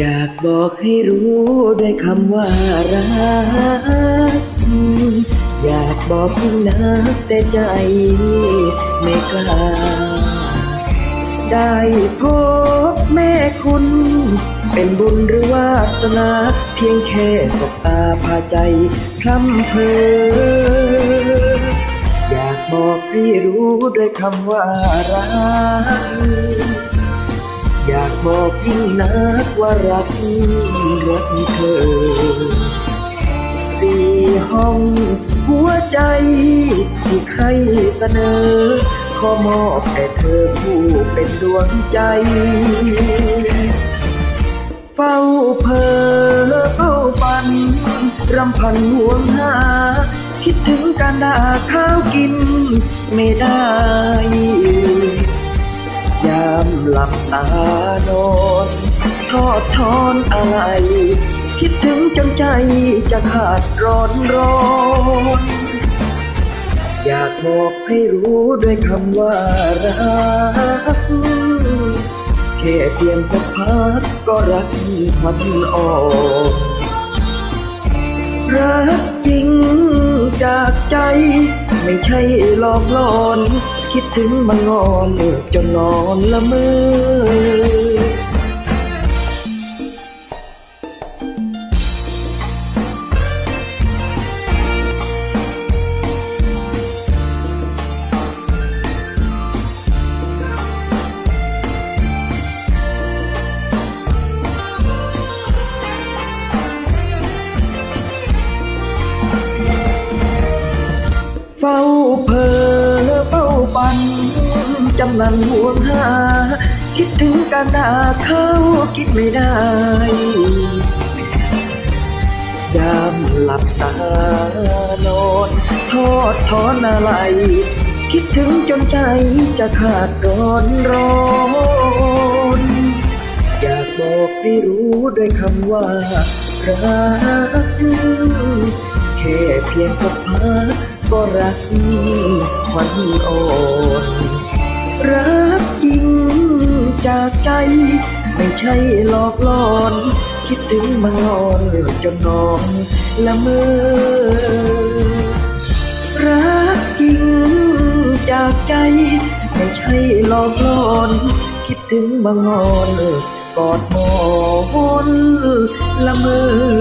อยากบอกให้รู้ด้วยคำว่ารัก อยากบอกยิ่งนักแต่ใจไม่กล้า ได้พบแม่คุณ เป็นบุญหรือวาสนาเพียงแค่สบตาพาใจพร่ำเพออยากบอกให้รู้ด้วยคำว่ารัก อยากบอกยิ่งนักว่ารักรักเธอสี่ห้องหัวใจที่ใครเสนอ ขอมอบแต่เธอผู้เป็นดวงใจ เฝ้าเพอเฝ้าฝัน รำพันห่วงหา คิดถึงการด่าข้าวกินไม่ได้ามหลับตานอนทอดทอนอะไร คิดถึงจนใจจะขาดร้อนร้อนอยากบอกให้รู้ด้วยคำว่ารักแค่เพียงพบพักก็รักมันอ่อนรักจริงจากใจ ไม่ใช่หลอกหลอน คิดถึงมางอนจนนอนละเมอเฝ้าเพอ เฝ้าปันจำนันห่วงหา คิดถึงการด่าเขาคิดไม่ได้ยามหลับตานอนทอดถอนอะไร คิดถึงจนใจจะขาดร้อนร้อนอยากบอกให้รู้ด้วยคำว่ารัก เพียงพบพักก็รักควันอ่อนรักจริงจากใจ ไม่ใช่หลอกลอน คิดถึงมางอนจนนอนละเมอรักจริงจากใจ ไม่ใช่หลอกลอน คิดถึงมางอนกอดหมอนละเมอ